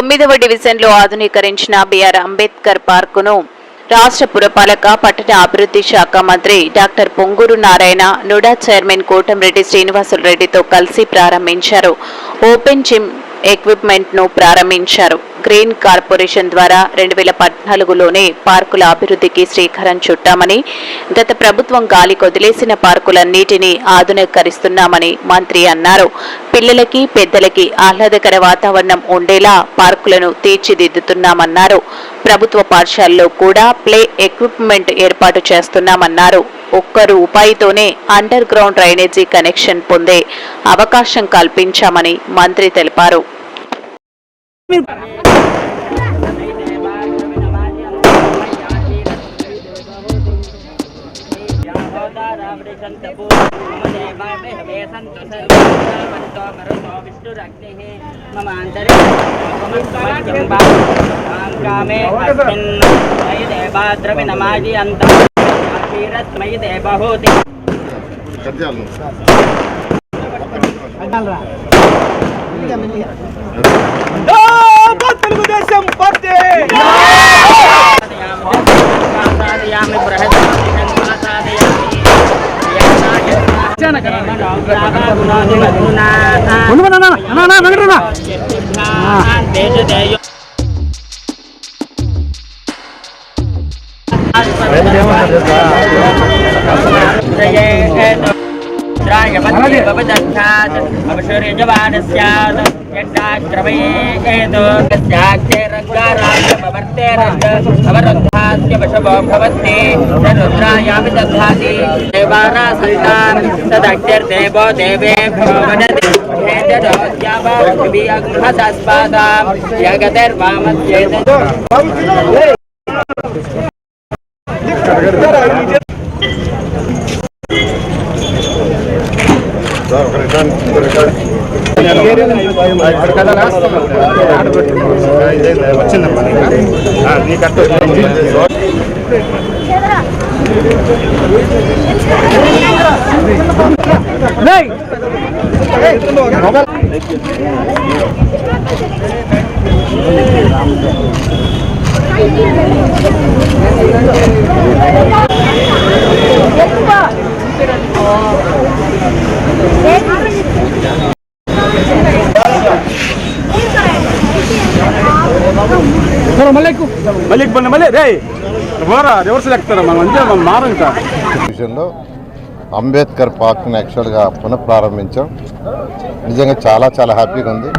తొమ్మిదవ డివిజన్లో ఆధునీకరించిన బిఆర్ అంబేద్కర్ పార్కును రాష్ట్ర పురపాలక పట్టణ అభివృద్ధి శాఖ మంత్రి డాక్టర్ పొంగూరు నారాయణ నుడా చైర్మన్ కోటంరెడ్డి శ్రీనివాసులరెడ్డితో కలిసి ప్రారంభించారు. ఓపెన్ జిమ్ ఎక్విప్మెంట్ను ప్రారంభించారు. గ్రీన్ కార్పొరేషన్ ద్వారా రెండు వేల పద్నాలుగులోనే పార్కుల అభివృద్ధికి శ్రీకారం చుట్టామని గత ప్రభుత్వం గాలి కొదిలేసిన పార్కులన్నిటినీ ఆధునీకరిస్తున్నామని మంత్రి అన్నారు. పిల్లలకి పెద్దలకి ఆహ్లాదకర వాతావరణం ఉండేలా పార్కులను తీర్చిదిద్దుతున్నామన్నారు. ప్రభుత్వ పాఠశాలలో కూడా ప్లే ఎక్విప్మెంట్ ఏర్పాటు చేస్తున్నామన్నారు. ఒక్క రూపాయితోనే అండర్ గ్రౌండ్ డ్రైనేజీ కనెక్షన్ పొందే అవకాశం కల్పించామని మంత్రి తెలిపారు. కామే మయి దేవహూతి తెలుగుదేశం పార్టీ! సాధయామి బృహస్పతి తదగ్నిర్దేవో దేవేభ్యో వదతి జగతిర్వామధ్యేత సార్ ఒక రిటర్న్ ఇంకో రిటర్న్ వచ్చిందమ్మా నీకు అట్లా మళ్ళీ ఇబ్బంది మళ్ళీ రే బోరా రివర్స్ ఎక్కుతారా మనం అంతే మనం మారం విషయంలో అంబేద్కర్ పార్క్ని యాక్చువల్గా పునఃప్రారంభించాం. నిజంగా చాలా చాలా హ్యాపీగా ఉంది.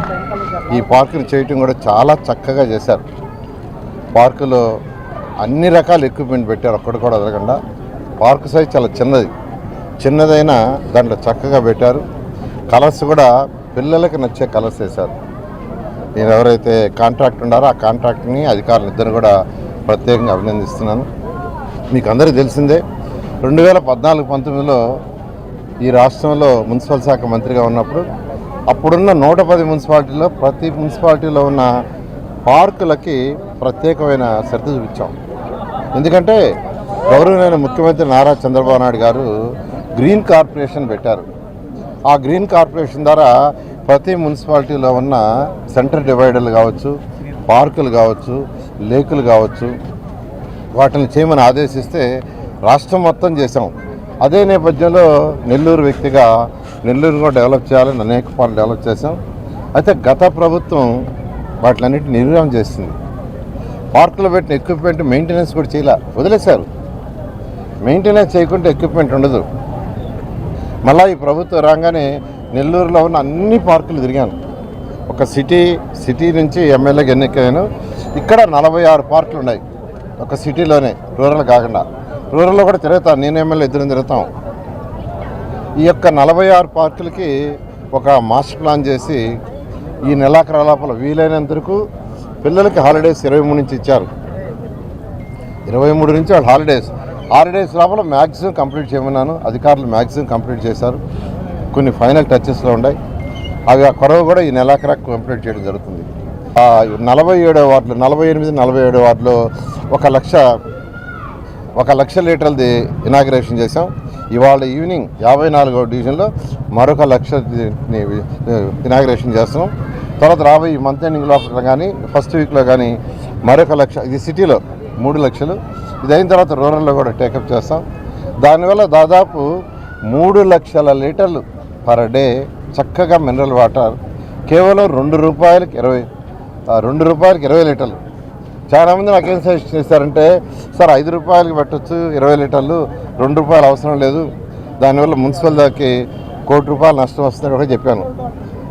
ఈ పార్కుని చేయటం కూడా చాలా చక్కగా చేశారు. పార్కులో అన్ని రకాల ఎక్విప్మెంట్ పెట్టారు అక్కడ కూడా వదలకుండా. పార్క్ సైజ్ చాలా చిన్నది. చిన్నదైనా దాంట్లో చక్కగా పెట్టారు. కలర్స్ కూడా పిల్లలకి నచ్చే కలర్స్ వేశారు. నేను ఎవరైతే కాంట్రాక్ట్ ఉన్నారో ఆ కాంట్రాక్ట్ని అధికారులు ఇద్దరు కూడా ప్రత్యేకంగా అభినందిస్తున్నాను. మీకు అందరికీ తెలిసిందే రెండు వేల పద్నాలుగు పంతొమ్మిదిలో ఈ రాష్ట్రంలో మున్సిపల్ శాఖ మంత్రిగా ఉన్నప్పుడు అప్పుడున్న నూట పది మున్సిపాలిటీలో ప్రతి మున్సిపాలిటీలో ఉన్న పార్కులకి ప్రత్యేకమైన శ్రద్ధ చూపించాం. ఎందుకంటే గౌరవమైన ముఖ్యమంత్రి నారా చంద్రబాబు నాయుడు గారు గ్రీన్ కార్పొరేషన్ పెట్టారు. ఆ గ్రీన్ కార్పొరేషన్ ద్వారా ప్రతి మున్సిపాలిటీలో ఉన్న సెంటర్ డివైడర్లు కావచ్చు పార్కులు కావచ్చు లేకులు కావచ్చు వాటిని చేయమని ఆదేశిస్తే రాష్ట్రం మొత్తం చేశాం. అదే నేపథ్యంలో నెల్లూరు వ్యక్తిగా నెల్లూరు కూడా డెవలప్ చేయాలని అనేక పనులు డెవలప్ చేశాం. అయితే గత ప్రభుత్వం వాటిలన్నిటి నిర్వహణ చేసింది పార్కులో పెట్టిన ఎక్విప్మెంట్ మెయింటెనెన్స్ కూడా చేయాల? వదిలేశారు. మెయింటెనెన్స్ చేయకుంటే ఎక్విప్మెంట్ ఉండదు. మళ్ళీ ఈ ప్రభుత్వం రాగానే నెల్లూరులో ఉన్న అన్ని పార్కులు తిరిగాను. ఒక సిటీ సిటీ నుంచి ఎమ్మెల్యేకి ఎన్నికయ్యాను ఇక్కడ నలభై ఆరు పార్కులు ఉన్నాయి. ఒక సిటీలోనే రూరల్ కాకుండా. రూరల్లో కూడా తిరుగుతాను. నేను ఎమ్మెల్యే ఇద్దరం తిరుగుతాం. ఈ యొక్క నలభై ఆరు పార్కులకి ఒక మాస్టర్ ప్లాన్ చేసి ఈ నెలాఖరు లోపల వీలైనంతరకు పిల్లలకి హాలిడేస్ ఇరవై మూడు నుంచి ఇచ్చారు. ఇరవై మూడు నుంచి వాళ్ళు హాలిడేస్. హాలిడేస్ లోపల మ్యాక్సిమం కంప్లీట్ చేయమన్నాను. అధికారులు మ్యాక్సిమం కంప్లీట్ చేశారు. కొన్ని ఫైనల్ టచెస్లో ఉన్నాయి. అవి ఆ కొరవ కూడా ఈ నెలాఖరాకు కంప్లీట్ చేయడం జరుగుతుంది. నలభై ఏడో వార్డులో నలభై ఎనిమిది నలభై ఏడో వార్డులో ఒక లక్ష ఒక లక్ష లీటర్లది ఇనాగ్రేషన్ చేసాం ఇవాళ ఈవినింగ్ యాభై నాలుగో డివిజన్లో మరొక లక్ష ఇనాగ్రేషన్ చేస్తున్నాం. తర్వాత రాబోయే మంత్ ఎండింగ్ లోపల కానీ ఫస్ట్ వీక్లో కానీ మరొక లక్ష ఇది సిటీలో మూడు లక్షలు. ఇది అయిన తర్వాత రూరల్లో కూడా టేకప్ చేస్తాం. దానివల్ల దాదాపు మూడు లక్షల లీటర్లు పర్ డే చక్కగా మినరల్ వాటర్ కేవలం రెండు రూపాయలకి ఇరవై రెండు రూపాయలకి ఇరవై లీటర్లు. చాలామంది నాకు సజెషన్ చేశారంటే సార్ ఐదు రూపాయలకి పెట్టచ్చు ఇరవై లీటర్లు రెండు రూపాయలు అవసరం లేదు. దానివల్ల మున్సిపల్ దాకి కోటి రూపాయలు నష్టం వస్తుందని కూడా చెప్పాను.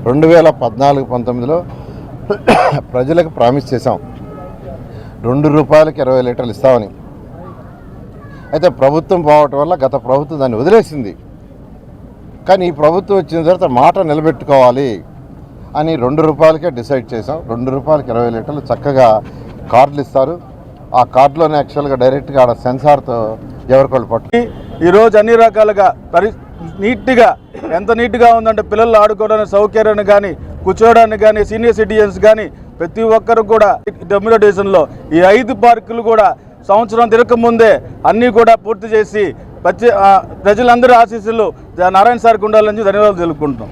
రెండు వేల పద్నాలుగు పంతొమ్మిదిలో ప్రజలకు ప్రామిస్ చేశాం. రెండు రూపాయలకి ఇరవై లీటర్లు ఇస్తామని. అయితే ప్రభుత్వం పోవటం వల్ల గత ప్రభుత్వం దాన్ని వదిలేసింది. కానీ ఈ ప్రభుత్వం వచ్చిన తర్వాత మాట నిలబెట్టుకోవాలి అని రెండు రూపాయలకే డిసైడ్ చేసాం రెండు రూపాయలకి ఇరవై లీటర్లు చక్కగా కార్డులు ఇస్తారు ఆ కార్డులోనే యాక్చువల్గా డైరెక్ట్గా ఆడ సెన్సార్తో ఎవరికోళ్ళు పట్టు ఈరోజు అన్ని రకాలుగా పరి నీట్గా ఎంత నీట్గా ఉందంటే పిల్లలు ఆడుకోవడానికి సౌకర్యాన్ని కానీ కూర్చోవడానికి కానీ సీనియర్ సిటిజన్స్ కానీ ప్రతి ఒక్కరు కూడా డొమినో ఈ ఐదు పార్కులు కూడా సంవత్సరం తిరగకముందే అన్నీ కూడా పూర్తి చేసి ప్రతి ప్రజలందరూ ఆశీస్సులు నారాయణ సార్కి ఉండాలని ధన్యవాదాలు తెలుపుకుంటున్నాం.